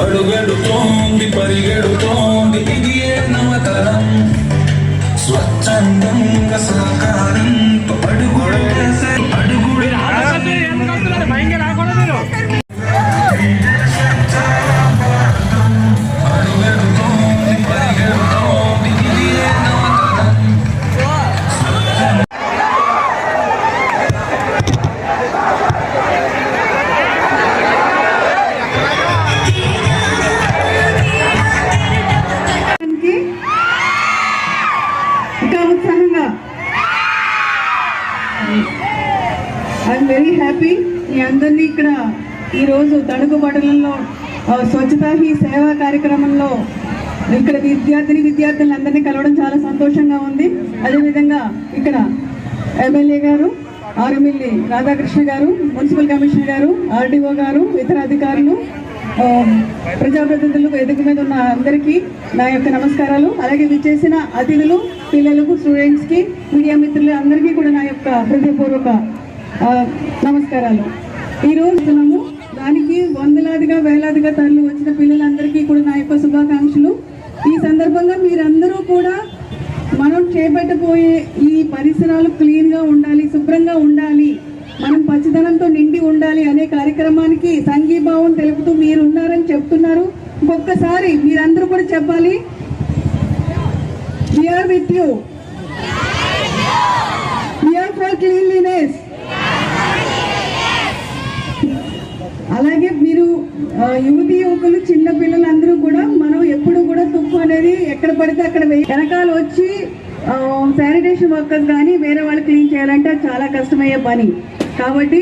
అడుగడుతోంది పరిగెడుతోంది ఇది ఏ నవతరం స్వచ్ఛందంగా మీ అందరినీ ఇక్కడ ఈరోజు తణుకు పట్టణంలో ఆ, స్వచ్ఛతా హీ సేవా కార్యక్రమంలో ఇక్కడ విద్యార్థిని విద్యార్థులందరినీ కలవడం చాలా సంతోషంగా ఉంది. అదేవిధంగా ఇక్కడ ఎమ్మెల్యే గారు ఆరుమిల్లి రాధాకృష్ణ గారు మున్సిపల్ కమిషనర్ గారు ఆర్డీఓ గారు ఇతర అధికారులు ఆ, ప్రజాప్రతినిధులు వేదిక మీద ఉన్న అందరికీ నా యొక్క నమస్కారాలు. అలాగే విచ్చేసిన అతిథులు పిల్లలకు స్టూడెంట్స్కి మీడియా మిత్రులు అందరికీ కూడా నా యొక్క హృదయపూర్వక నమస్కారాలు. ఈరోజు దానికి వందలాదిగా వేలాదిగా తరలి వచ్చిన పిల్లలందరికీ కూడా నా యొక్క శుభాకాంక్షలు. ఈ సందర్భంగా మీరందరూ కూడా మనం చేపట్టబోయే ఈ పరిసరాలు క్లీన్గా ఉండాలి శుభ్రంగా ఉండాలి మనం పచ్చదనంతో నిండి ఉండాలి అనే కార్యక్రమానికి సంఘీభావం తెలుపుతూ మీరు ఉన్నారని చెప్తున్నారు. ఇంకొకసారి మీరందరూ కూడా చెప్పాలి. We are with you we are for cleanliness అలాగే మీరు యువతి యువకులు చిన్న పిల్లలందరూ కూడా మనం ఎప్పుడు కూడా తుప్పు అనేది ఎక్కడ పడితే అక్కడ వెనకాల వచ్చి శానిటేషన్ వర్కర్స్ కానీ వేరే వాళ్ళు క్లీన్ చేయాలంటే చాలా కష్టమయ్యే పని. కాబట్టి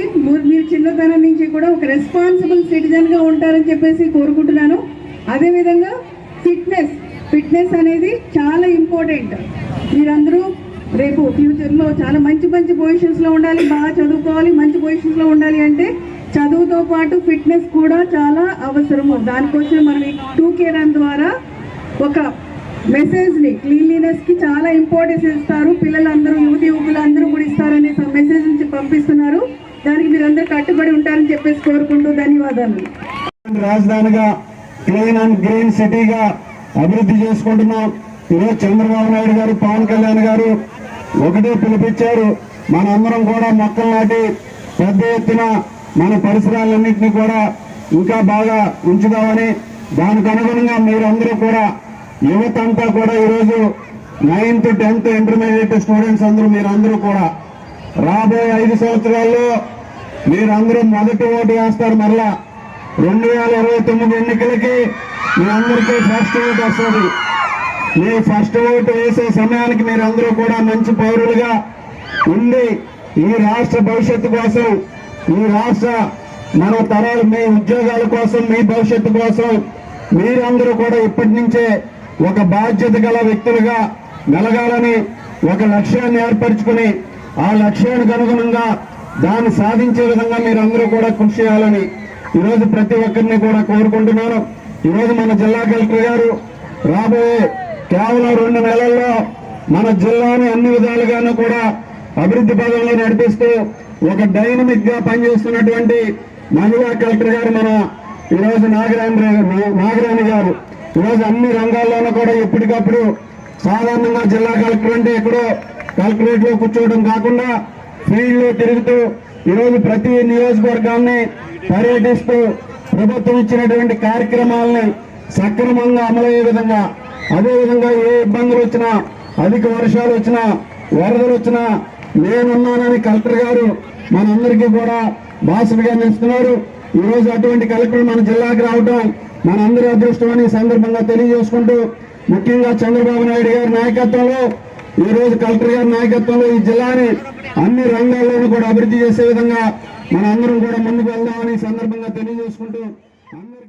మీరు చిన్నతనం నుంచి కూడా ఒక రెస్పాన్సిబుల్ సిటిజన్గా ఉంటారని చెప్పేసి కోరుకుంటున్నాను. అదేవిధంగా ఫిట్నెస్ ఫిట్నెస్ అనేది చాలా ఇంపార్టెంట్. మీరందరూ రేపు ఫ్యూచర్లో చాలా మంచి మంచి పొజిషన్స్లో ఉండాలి బాగా చదువుకోవాలి మంచి పొజిషన్స్లో ఉండాలి అంటే దాంతో పాటు ఫిట్నెస్ కూడా చాలా అవసరము. దానికోసం మనం ఈ టూ కే రన్ ద్వారా ఒక మెసేజ్ని క్లీన్లీనెస్కి చాలా ఇంపార్టెన్స్ ఇస్తారు. పిల్లలందరూ యువతి యువకులు అందరూ కూడా ఇస్తారనే మెసేజ్ నుంచి పంపిస్తున్నారు. దానికి మీరందరూ కట్టుబడి ఉంటారని చెప్పేసి కోరుకుంటూ ధన్యవాదాలు. రాజధానిగా క్లీన్ అండ్ గ్రీన్ సిటీగా అభివృద్ధి చేసుకుంటున్నాం ఈరోజు చంద్రబాబు నాయుడు గారు పవన్ కళ్యాణ్ గారు ఒకటే పిలిపించారు. మనందరం కూడా మొక్కలు నాటి పెద్ద ఎత్తున మన పరిసరాలన్నింటినీ కూడా ఇంకా బాగా ఉంచుదామని దానికి అనుగుణంగా మీరందరూ కూడా యువత అంతా కూడా ఈరోజు నైన్త్ టెన్త్ ఇంటర్మీడియట్ స్టూడెంట్స్ అందరూ మీరందరూ కూడా రాబోయే ఐదు సంవత్సరాల్లో మీరందరూ మొదటి ఓటు వేస్తారు మరలా. రెండు వేల ఇరవై తొమ్మిది ఎన్నికలకి మీ అందరికీ ఫస్ట్ ఓటు వస్తుంది. మీ ఫస్ట్ ఓటు వేసే సమయానికి మీరందరూ కూడా మంచి పౌరులుగా ఉండి ఈ రాష్ట్ర భవిష్యత్తు కోసం ఈ రాష్ట్ర మన తరాలు మీ ఉద్యోగాల కోసం మీ భవిష్యత్తు కోసం మీరందరూ కూడా ఇప్పటి నుంచే ఒక బాధ్యత గల వ్యక్తులుగా మెలగాలని ఒక లక్ష్యాన్ని ఏర్పరచుకుని ఆ లక్ష్యానికి అనుగుణంగా దాన్ని సాధించే విధంగా మీరందరూ కూడా కృషి చేయాలని ఈరోజు ప్రతి ఒక్కరిని కూడా కోరుకుంటున్నాను. ఈరోజు మన జిల్లా కలెక్టర్ గారు రాబోయే కేవలం రెండు నెలల్లో మన జిల్లాని అన్ని విధాలుగాను కూడా అభివృద్ధి పదంలో నడిపిస్తూ ఒక డైనమిక్గా పనిచేస్తున్నటువంటి మహిళా కలెక్టర్ గారు మన ఈరోజు నాగరాణి నాగరాణి గారు. ఈరోజు అన్ని రంగాల్లోనూ కూడా ఎప్పటికప్పుడు సాధారణంగా జిల్లా కలెక్టర్ అంటే ఎక్కడో కలెక్టరేట్లో కూర్చోవడం కాకుండా ఫీల్డ్లో తిరుగుతూ ఈరోజు ప్రతి నియోజకవర్గాన్ని పర్యటిస్తూ ప్రభుత్వం ఇచ్చినటువంటి కార్యక్రమాలని సక్రమంగా అమలయ్యే విధంగా అదేవిధంగా ఏ ఇబ్బందులు వచ్చినా అధిక వర్షాలు వచ్చినా వరదలు వచ్చినా నేనున్నానని కలెక్టర్ గారు మనందరికీ కూడా భాషలుగా నిలుస్తున్నారు ఈ రోజు అటువంటి కలెక్టర్ మన జిల్లాకు రావటం మనందరి అదృష్టం అని సందర్భంగా తెలియజేసుకుంటూ ముఖ్యంగా చంద్రబాబు నాయుడు గారి నాయకత్వంలో ఈ రోజు కలెక్టర్ గారి నాయకత్వంలో ఈ జిల్లాని అన్ని రంగాల్లోనూ కూడా అభివృద్ధి చేసే విధంగా మనందరం కూడా ముందుకు వెళ్దామని సందర్భంగా తెలియజేసుకుంటూ అందరికీ